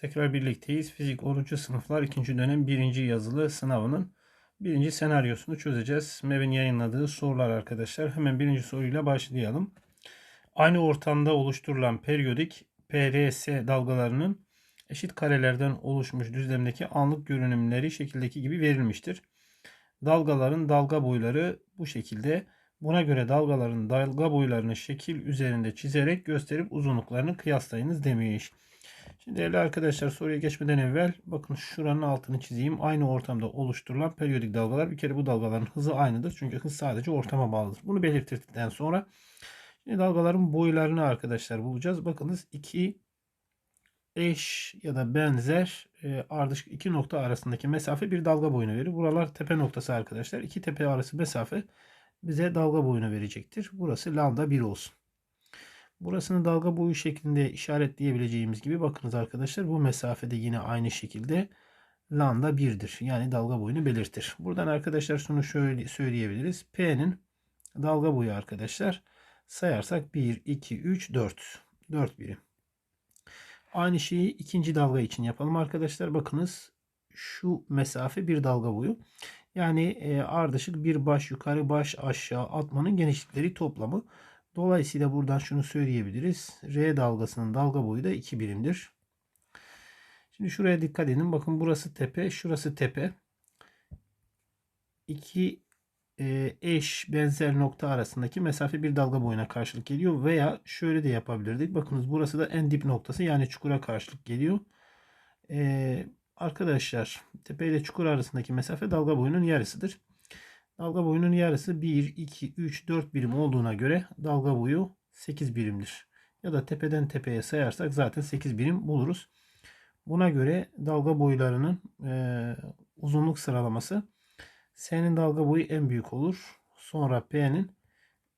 Tekrar birlikteyiz. Fizik 10. sınıflar 2. dönem 1. yazılı sınavının 1. senaryosunu çözeceğiz. MEB'in yayınladığı sorular arkadaşlar. Hemen birinci soruyla başlayalım. Aynı ortamda oluşturulan periyodik PRS dalgalarının eşit karelerden oluşmuş düzlemdeki anlık görünümleri şekildeki gibi verilmiştir. Dalgaların dalga boyları bu şekilde. Buna göre dalgaların dalga boylarını şekil üzerinde çizerek gösterip uzunluklarını kıyaslayınız demiş. Şimdi değerli arkadaşlar soruya geçmeden evvel bakın şuranın altını çizeyim. Aynı ortamda oluşturulan periyodik dalgalar. Bir kere bu dalgaların hızı aynıdır. Çünkü hız sadece ortama bağlıdır. Bunu belirttikten sonra şimdi dalgaların boylarını arkadaşlar bulacağız. Bakınız iki eş ya da benzer e, ardışık iki nokta arasındaki mesafe bir dalga boyunu verir. Buralar tepe noktası arkadaşlar. İki tepe arası mesafe bize dalga boyunu verecektir. Burası lambda 1 olsun. Burasını dalga boyu şeklinde işaretleyebileceğimiz gibi bakınız arkadaşlar bu mesafede yine aynı şekilde lambda 1'dir. Yani dalga boyunu belirtir. Buradan arkadaşlar şunu şöyle söyleyebiliriz. P'nin dalga boyu arkadaşlar sayarsak 1, 2, 3, 4. 4 birim. Aynı şeyi ikinci dalga için yapalım arkadaşlar. Bakınız şu mesafe bir dalga boyu. Yani e, ardışık bir baş yukarı baş aşağı atmanın genişlikleri toplamı. Dolayısıyla buradan şunu söyleyebiliriz. R dalgasının dalga boyu da 2 birimdir. Şimdi şuraya dikkat edin. Bakın burası tepe, şurası tepe. İki e, eş benzer nokta arasındaki mesafe bir dalga boyuna karşılık geliyor. Veya şöyle de yapabilirdik. Bakınız burası da en dip noktası yani çukura karşılık geliyor. E, arkadaşlar tepe ile çukur arasındaki mesafe dalga boyunun yarısıdır. Dalga boyunun yarısı 1, 2, 3, 4 birim olduğuna göre dalga boyu 8 birimdir. Ya da tepeden tepeye sayarsak zaten 8 birim buluruz. Buna göre dalga boylarının e, uzunluk sıralaması S'nin dalga boyu en büyük olur. Sonra P'nin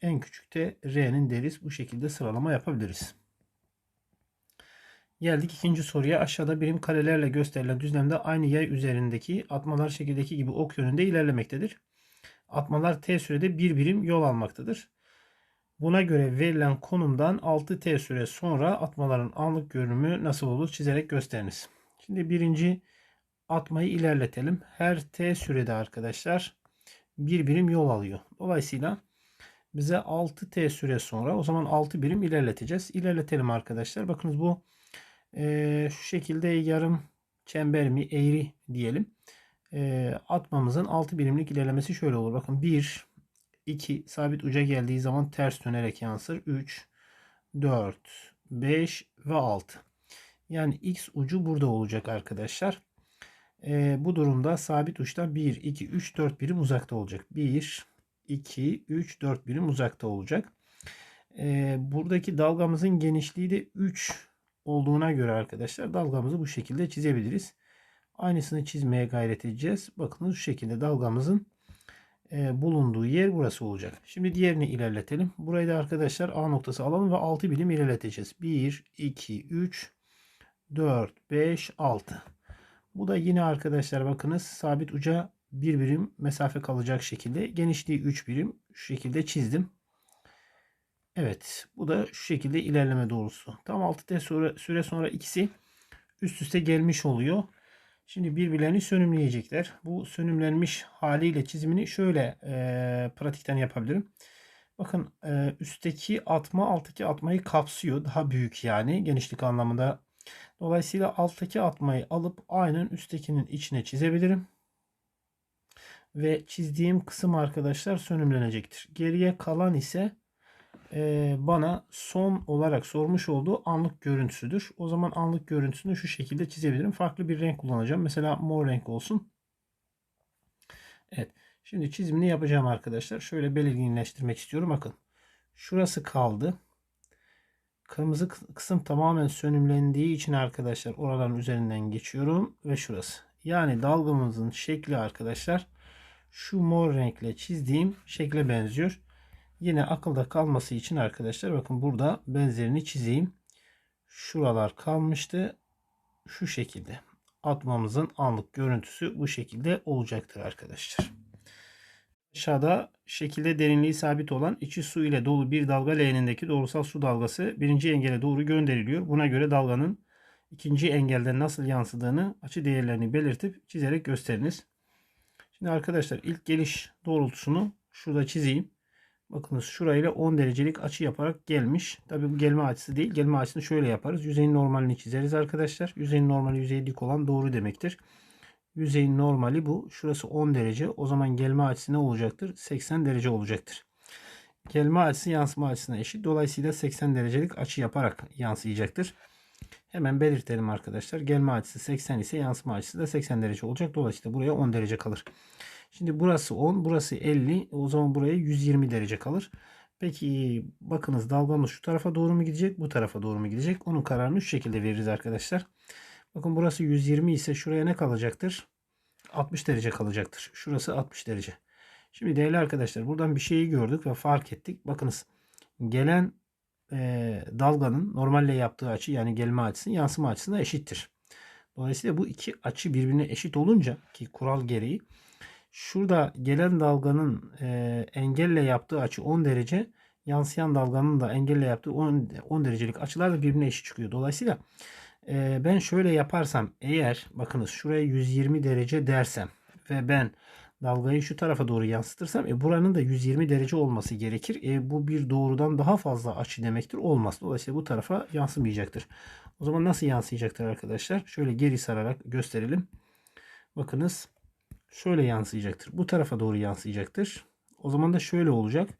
en küçükte R'nin deriz. Bu şekilde sıralama yapabiliriz. Geldik ikinci soruya. Aşağıda birim karelerle gösterilen düzlemde aynı yay üzerindeki atmalar şekildeki gibi ok yönünde ilerlemektedir. Atmalar t sürede bir birim yol almaktadır. Buna göre verilen konumdan 6t süre sonra atmaların anlık görünümü nasıl olur çizerek gösteriniz. Şimdi birinci atmayı ilerletelim. Her t sürede arkadaşlar bir birim yol alıyor. Dolayısıyla bize 6t süre sonra o zaman 6 birim ilerleteceğiz. İlerletelim arkadaşlar. Bakınız bu e, şu şekilde yarım çember mi eğri diyelim. E, atmamızın 6 birimlik ilerlemesi şöyle olur. Bakın 1, 2 sabit uca geldiği zaman ters dönerek yansır. 3, 4, 5 ve 6. Yani x ucu burada olacak arkadaşlar. E, bu durumda sabit uçta 1, 2, 3, 4 birim uzakta olacak. 1, 2, 3, 4 birim uzakta olacak. E, buradaki dalgamızın genişliği de 3 olduğuna göre arkadaşlar dalgamızı bu şekilde çizebiliriz. Aynısını çizmeye gayret edeceğiz. Bakın şu şekilde dalgamızın e, bulunduğu yer burası olacak. Şimdi diğerini ilerletelim. Burayı da arkadaşlar A noktası alalım ve 6 birim ilerleteceğiz. 1, 2, 3, 4, 5, 6. Bu da yine arkadaşlar bakınız sabit uca bir birim mesafe kalacak şekilde. Genişliği 3 birim şu şekilde çizdim. Evet bu da şu şekilde ilerleme doğrusu. Tam 6T süre, süre sonra ikisi üst üste gelmiş oluyor. Şimdi birbirlerini sönümleyecekler. Bu sönümlenmiş haliyle çizimini şöyle e, pratikten yapabilirim. Bakın e, üstteki atma alttaki atmayı kapsıyor. Daha büyük yani genişlik anlamında. Dolayısıyla alttaki atmayı alıp aynen üsttekinin içine çizebilirim. Ve çizdiğim kısım arkadaşlar sönümlenecektir. Geriye kalan ise e, bana son olarak sormuş olduğu anlık görüntüsüdür. O zaman anlık görüntüsünü şu şekilde çizebilirim. Farklı bir renk kullanacağım. Mesela mor renk olsun. Evet. Şimdi çizimini yapacağım arkadaşlar. Şöyle belirginleştirmek istiyorum. Bakın. Şurası kaldı. Kırmızı kısım tamamen sönümlendiği için arkadaşlar oraların üzerinden geçiyorum. Ve şurası. Yani dalgamızın şekli arkadaşlar şu mor renkle çizdiğim şekle benziyor. Yine akılda kalması için arkadaşlar bakın burada benzerini çizeyim. Şuralar kalmıştı. Şu şekilde. Atmamızın anlık görüntüsü bu şekilde olacaktır arkadaşlar. Aşağıda şekilde derinliği sabit olan içi su ile dolu bir dalga leğenindeki doğrusal su dalgası birinci engele doğru gönderiliyor. Buna göre dalganın ikinci engelden nasıl yansıdığını açı değerlerini belirtip çizerek gösteriniz. Şimdi arkadaşlar ilk geliş doğrultusunu şurada çizeyim. Bakınız şurayla 10 derecelik açı yaparak gelmiş. Tabi bu gelme açısı değil. Gelme açısını şöyle yaparız. Yüzeyin normalini çizeriz arkadaşlar. Yüzeyin normali yüzeye dik olan doğru demektir. Yüzeyin normali bu. Şurası 10 derece. O zaman gelme açısı ne olacaktır? 80 derece olacaktır. Gelme açısı yansıma açısına eşit. Dolayısıyla 80 derecelik açı yaparak yansıyacaktır. Hemen belirtelim arkadaşlar. Gelme açısı 80 ise yansıma açısı da 80 derece olacak. Dolayısıyla buraya 10 derece kalır. Şimdi burası 10, burası 50. O zaman buraya 120 derece kalır. Peki bakınız dalgamız şu tarafa doğru mu gidecek, bu tarafa doğru mu gidecek? Onun kararını şu şekilde veririz arkadaşlar. Bakın burası 120 ise şuraya ne kalacaktır? 60 derece kalacaktır. Şurası 60 derece. Şimdi değerli arkadaşlar buradan bir şeyi gördük ve fark ettik. Bakınız gelen e, dalganın normalle yaptığı açı yani gelme açısı yansıma açısına eşittir. Dolayısıyla bu iki açı birbirine eşit olunca ki kural gereği şurada gelen dalganın e, engelle yaptığı açı 10 derece yansıyan dalganın da engelle yaptığı 10, 10 derecelik açılar da birbirine eşit çıkıyor. Dolayısıyla e, ben şöyle yaparsam eğer bakınız şuraya 120 derece dersem ve ben dalgayı şu tarafa doğru yansıtırsam e, buranın da 120 derece olması gerekir. E, bu bir doğrudan daha fazla açı demektir. Olmaz. Dolayısıyla bu tarafa yansımayacaktır. O zaman nasıl yansıyacaktır arkadaşlar? Şöyle geri sararak gösterelim. Bakınız şöyle yansıyacaktır. Bu tarafa doğru yansıyacaktır. O zaman da şöyle olacak.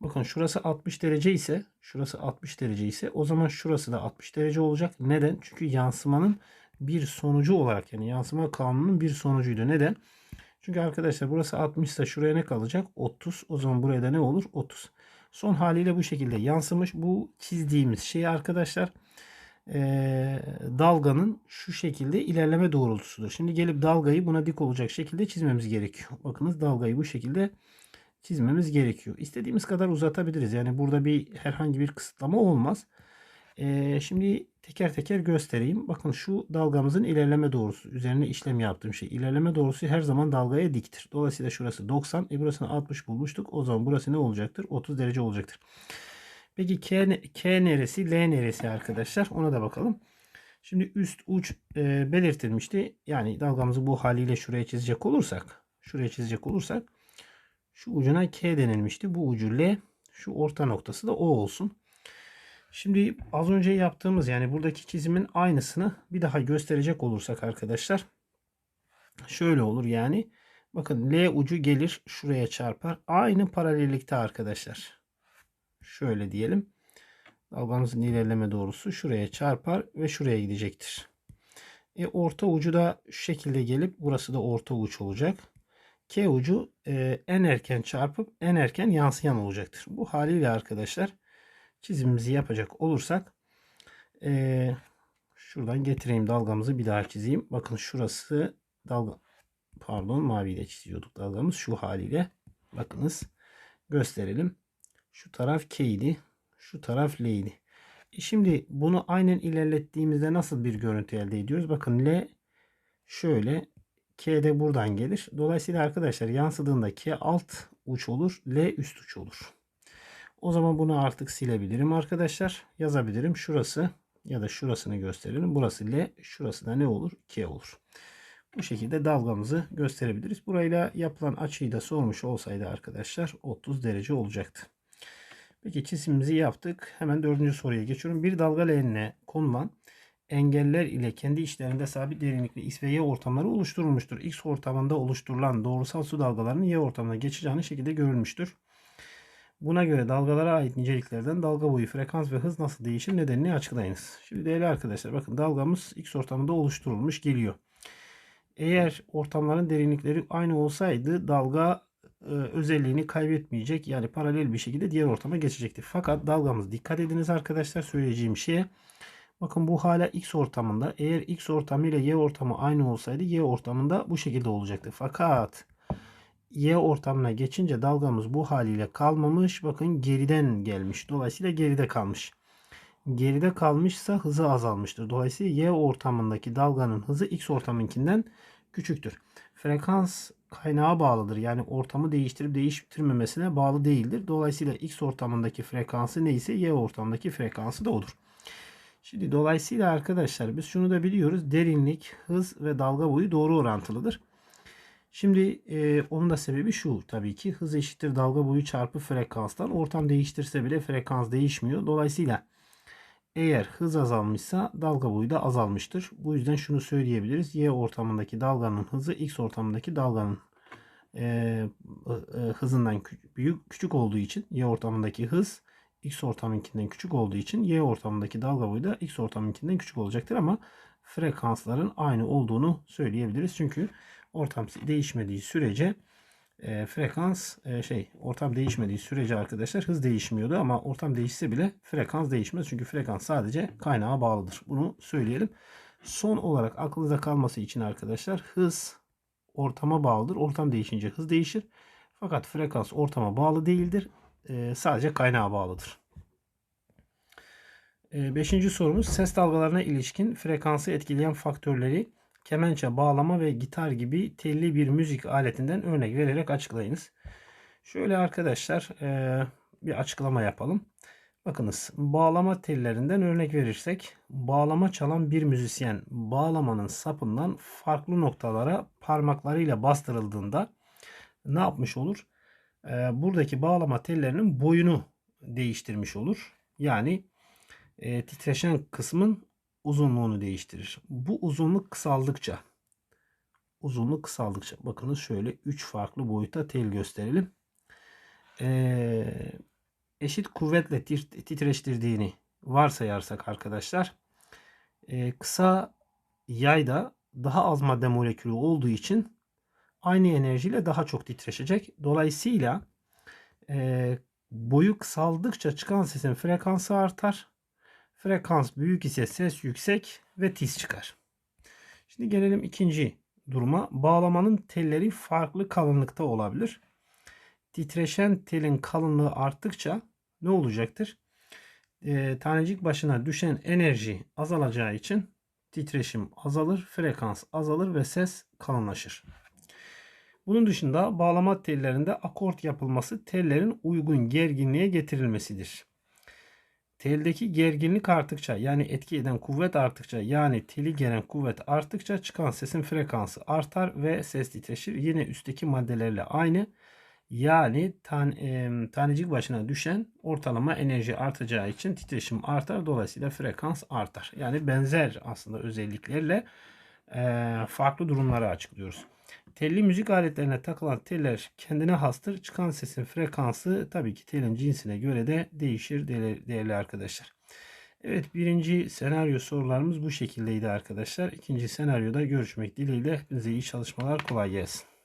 Bakın şurası 60 derece ise şurası 60 derece ise o zaman şurası da 60 derece olacak. Neden? Çünkü yansımanın bir sonucu olarak yani yansıma kanununun bir sonucuydu. Neden? Çünkü arkadaşlar burası 60 ise şuraya ne kalacak? 30. O zaman buraya da ne olur? 30. Son haliyle bu şekilde yansımış. Bu çizdiğimiz şey arkadaşlar e, dalganın şu şekilde ilerleme doğrultusudur. Şimdi gelip dalgayı buna dik olacak şekilde çizmemiz gerekiyor. Bakınız dalgayı bu şekilde çizmemiz gerekiyor. İstediğimiz kadar uzatabiliriz. Yani burada bir herhangi bir kısıtlama olmaz. E, şimdi teker teker göstereyim. Bakın şu dalgamızın ilerleme doğrusu. Üzerine işlem yaptığım şey. İlerleme doğrusu her zaman dalgaya diktir. Dolayısıyla şurası 90. E burasını 60 bulmuştuk. O zaman burası ne olacaktır? 30 derece olacaktır. Peki K, K neresi? L neresi arkadaşlar? Ona da bakalım. Şimdi üst uç e, belirtilmişti. Yani dalgamızı bu haliyle şuraya çizecek olursak. Şuraya çizecek olursak. Şu ucuna K denilmişti. Bu ucu L. Şu orta noktası da O olsun. Şimdi az önce yaptığımız yani buradaki çizimin aynısını bir daha gösterecek olursak arkadaşlar. Şöyle olur yani. Bakın L ucu gelir şuraya çarpar. Aynı paralellikte arkadaşlar. Şöyle diyelim. Dalgamızın ilerleme doğrusu şuraya çarpar ve şuraya gidecektir. E, orta ucu da şu şekilde gelip burası da orta uç olacak. K ucu e, en erken çarpıp en erken yansıyan olacaktır. Bu haliyle arkadaşlar çizimimizi yapacak olursak e, şuradan getireyim dalgamızı bir daha çizeyim. Bakın şurası dalga pardon maviyle çiziyorduk dalgamız şu haliyle. Bakınız gösterelim. Şu taraf K idi. Şu taraf L idi. E şimdi bunu aynen ilerlettiğimizde nasıl bir görüntü elde ediyoruz? Bakın L şöyle K de buradan gelir. Dolayısıyla arkadaşlar yansıdığında K alt uç olur. L üst uç olur. O zaman bunu artık silebilirim arkadaşlar. Yazabilirim. Şurası ya da şurasını gösterelim. Burası L. Şurası da ne olur? K olur. Bu şekilde dalgamızı gösterebiliriz. Burayla yapılan açıyı da sormuş olsaydı arkadaşlar 30 derece olacaktı. Peki çizimimizi yaptık. Hemen dördüncü soruya geçiyorum. Bir dalga leğenine konulan engeller ile kendi içlerinde sabit derinlikli X ve Y ortamları oluşturulmuştur. X ortamında oluşturulan doğrusal su dalgalarının Y ortamına geçeceğini şekilde görülmüştür. Buna göre dalgalara ait niceliklerden dalga boyu, frekans ve hız nasıl değişir nedenini açıklayınız. Şimdi değerli arkadaşlar bakın dalgamız X ortamında oluşturulmuş geliyor. Eğer ortamların derinlikleri aynı olsaydı dalga özelliğini kaybetmeyecek. Yani paralel bir şekilde diğer ortama geçecektir. Fakat dalgamız dikkat ediniz arkadaşlar söyleyeceğim şeye. Bakın bu hala X ortamında. Eğer X ortamı ile Y ortamı aynı olsaydı Y ortamında bu şekilde olacaktı. Fakat Y ortamına geçince dalgamız bu haliyle kalmamış. Bakın geriden gelmiş. Dolayısıyla geride kalmış. Geride kalmışsa hızı azalmıştır. Dolayısıyla Y ortamındaki dalganın hızı X ortamınkinden küçüktür. Frekans kaynağa bağlıdır. Yani ortamı değiştirip değiştirmemesine bağlı değildir. Dolayısıyla X ortamındaki frekansı neyse Y ortamındaki frekansı da odur. Şimdi dolayısıyla arkadaşlar biz şunu da biliyoruz. Derinlik, hız ve dalga boyu doğru orantılıdır. Şimdi e, onun da sebebi şu tabii ki hız eşittir dalga boyu çarpı frekanstan. Ortam değiştirse bile frekans değişmiyor. Dolayısıyla eğer hız azalmışsa dalga boyu da azalmıştır. Bu yüzden şunu söyleyebiliriz. Y ortamındaki dalganın hızı X ortamındaki dalganın e, e, hızından büyük küçük olduğu için Y ortamındaki hız X ortamınkinden küçük olduğu için Y ortamındaki dalga boyu da X ortamınkinden küçük olacaktır ama frekansların aynı olduğunu söyleyebiliriz. Çünkü ortam değişmediği sürece e, frekans e, şey ortam değişmediği sürece arkadaşlar hız değişmiyordu ama ortam değişse bile frekans değişmez. Çünkü frekans sadece kaynağa bağlıdır. Bunu söyleyelim. Son olarak aklınızda kalması için arkadaşlar hız ortama bağlıdır. Ortam değişince hız değişir. Fakat frekans ortama bağlı değildir. E, sadece kaynağa bağlıdır. E, beşinci sorumuz ses dalgalarına ilişkin frekansı etkileyen faktörleri kemençe, bağlama ve gitar gibi telli bir müzik aletinden örnek vererek açıklayınız. Şöyle arkadaşlar e, bir açıklama yapalım. Bakınız bağlama tellerinden örnek verirsek bağlama çalan bir müzisyen bağlamanın sapından farklı noktalara parmaklarıyla bastırıldığında ne yapmış olur? E, buradaki bağlama tellerinin boyunu değiştirmiş olur. Yani e, titreşen kısmın uzunluğunu değiştirir. Bu uzunluk kısaldıkça uzunluk kısaldıkça bakınız şöyle 3 farklı boyuta tel gösterelim. Ee, eşit kuvvetle tir- titreştirdiğini varsayarsak arkadaşlar e, kısa yayda daha az madde molekülü olduğu için aynı enerjiyle daha çok titreşecek. Dolayısıyla e, boyu kısaldıkça çıkan sesin frekansı artar. Frekans büyük ise ses yüksek ve tiz çıkar. Şimdi gelelim ikinci duruma. Bağlamanın telleri farklı kalınlıkta olabilir. Titreşen telin kalınlığı arttıkça ne olacaktır? Ee, tanecik başına düşen enerji azalacağı için titreşim azalır, frekans azalır ve ses kalınlaşır. Bunun dışında bağlama tellerinde akort yapılması tellerin uygun gerginliğe getirilmesidir. Teldeki gerginlik arttıkça yani etki eden kuvvet arttıkça yani teli gelen kuvvet arttıkça çıkan sesin frekansı artar ve ses titreşir. Yine üstteki maddelerle aynı. Yani tan e, tanecik başına düşen ortalama enerji artacağı için titreşim artar. Dolayısıyla frekans artar. Yani benzer aslında özelliklerle e, farklı durumları açıklıyoruz. Telli müzik aletlerine takılan teller kendine hastır. Çıkan sesin frekansı tabii ki telin cinsine göre de değişir değerli, arkadaşlar. Evet birinci senaryo sorularımız bu şekildeydi arkadaşlar. İkinci senaryoda görüşmek dileğiyle. Hepinize iyi çalışmalar kolay gelsin.